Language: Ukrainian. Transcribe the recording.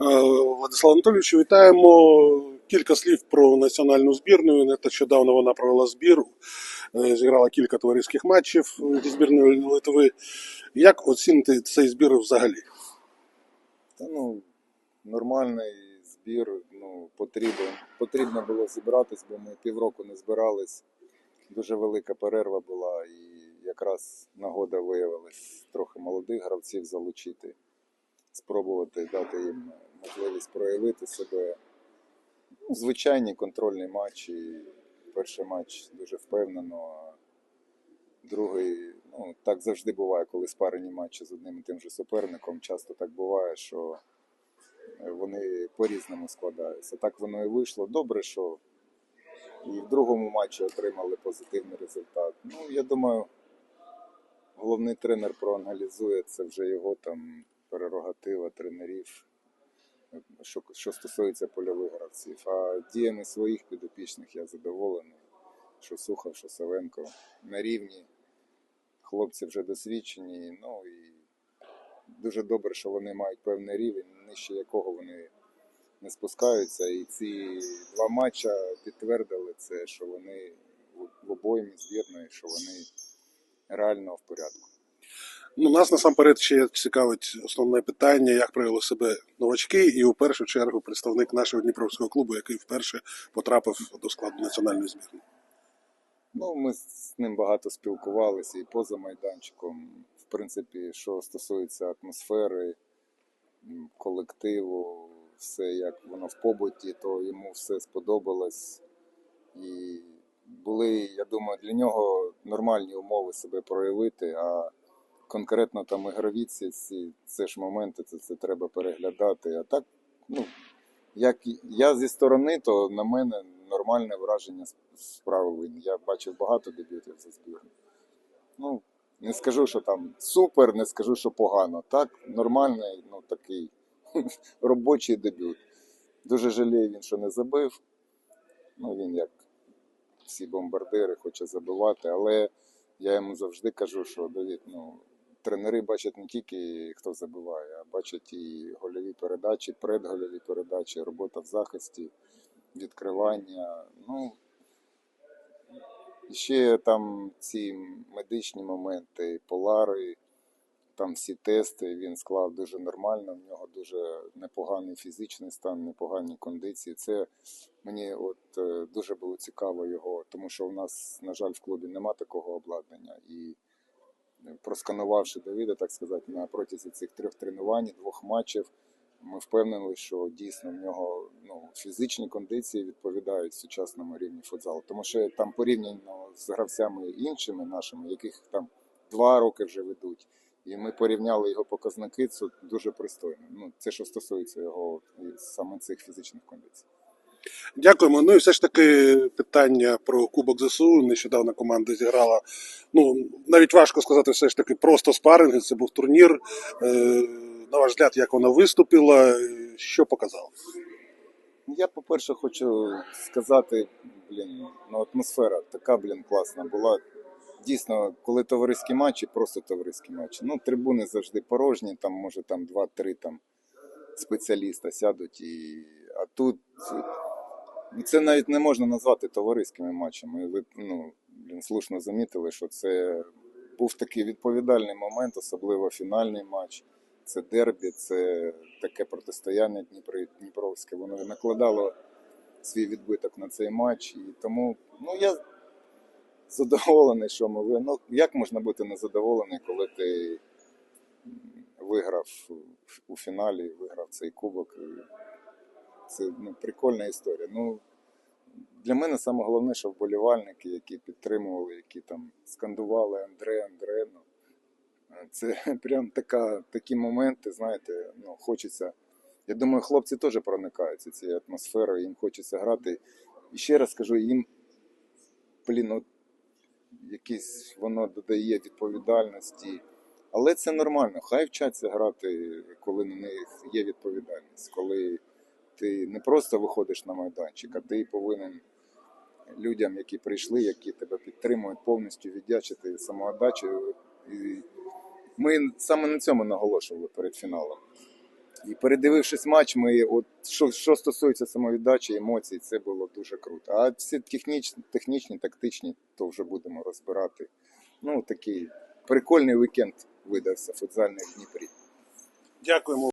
Владислав Анатолійович, вітаємо. Кілька слів про національну збірну. Нещодавно вона провела збір, е, зіграла кілька товариських матчів зі збірною Литви. Як оцінити цей збір взагалі? Та ну, нормальний збір, ну, потрібен. Потрібно було зібратись, бо ми півроку не збирались. Дуже велика перерва була, і якраз нагода виявилась трохи молодих гравців залучити, спробувати дати їм можливість проявити себе. Ну, звичайні контрольні матчі. Перший матч дуже впевнено, а другий, ну, так завжди буває, коли спарені матчі з одним і тим же суперником. Часто так буває, що е, вони по-різному складаються. Так воно і вийшло. Добре, що і в другому матчі отримали позитивний результат. Ну, я думаю, головний тренер проаналізує це вже його там прерогатива тренерів, що, що стосується польових гравців. А діями своїх підопічних я задоволений. Що Сухов, що Савенко на рівні. Хлопці вже досвідчені. Ну і дуже добре, що вони мають певний рівень, нижче якого вони не спускаються. І ці два матча підтвердили це, що вони в- обоймі збірної, що вони реально в порядку. Ну, нас насамперед ще цікавить основне питання, як проявили себе новачки, і у першу чергу представник нашого Дніпровського клубу, який вперше потрапив до складу національної збірної. Ну, ми з ним багато спілкувалися і поза майданчиком. В принципі, що стосується атмосфери, колективу, все як воно в побуті, то йому все сподобалось. І були, я думаю, для нього нормальні умови себе проявити, а конкретно там ігрові ці, це ж моменти, це, це треба переглядати. А так, ну, як я зі сторони, то на мене нормальне враження справи він. Я бачив багато дебютів за збірну. Ну, не скажу, що там супер, не скажу, що погано. Так, нормальний, ну такий робочий дебют. Дуже жалію він, що не забив. Ну, він як всі бомбардири хоче забивати, але я йому завжди кажу, що Давід, ну, тренери бачать не тільки хто забиває, а бачать і гольові передачі, предгольові передачі, робота в захисті, відкривання. Ну, ще там ці медичні моменти, полари, там всі тести він склав дуже нормально. В нього дуже непоганий фізичний стан, непогані кондиції. Це мені от е, дуже було цікаво його, тому що у нас, на жаль, в клубі нема такого обладнання. І просканувавши Давіда, так сказати, на протязі цих трьох тренувань, двох матчів, ми впевнені, що дійсно в нього ну, фізичні кондиції відповідають сучасному рівні футзалу. Тому що там порівняно з гравцями іншими нашими, яких там два роки вже ведуть. І ми порівняли його показники, це дуже пристойно. Ну, це що стосується його саме цих фізичних кондицій. Дякуємо. Ну і все ж таки питання про Кубок ЗСУ. Нещодавно команда зіграла. Ну навіть важко сказати, все ж таки просто спаринги. Це був турнір. Е, на ваш взгляд, як вона виступила, що показала? Я, по-перше, хочу сказати, блін, ну атмосфера така, блін, класна була. Дійсно, коли товариські матчі, просто товариські матчі. Ну, трибуни завжди порожні, там може там два-три там спеціаліста сядуть. І... А тут це навіть не можна назвати товариськими матчами. Ви ну, слушно замітили, що це був такий відповідальний момент, особливо фінальний матч. Це дербі, це таке протистояння Дніпро, Дніпровське. Воно накладало свій відбиток на цей матч. І тому ну, я задоволений, що ми ви. Ну, як можна бути незадоволений, коли ти виграв у фіналі, виграв цей кубок. Це ну, прикольна історія. Ну, для мене саме головне, що вболівальники, які підтримували, які там скандували Андре, Андре. Ну, це прям така, такі моменти, знаєте, ну, хочеться. Я думаю, хлопці теж проникаються цією атмосферою, їм хочеться грати. І ще раз кажу, їм, блін, от якісь воно додає відповідальності. Але це нормально. Хай вчаться грати, коли на них є відповідальність, коли ти не просто виходиш на майданчик, а ти повинен людям, які прийшли, які тебе підтримують, повністю віддячити самоотдачею. І ми саме на цьому наголошували перед фіналом. І передивившись матч, ми от що, що стосується самовіддачі, емоцій, це було дуже круто. А всі технічні, технічні, тактичні, то вже будемо розбирати. Ну, такий прикольний вікенд видався футзальний в Дніпрі. Дякуємо.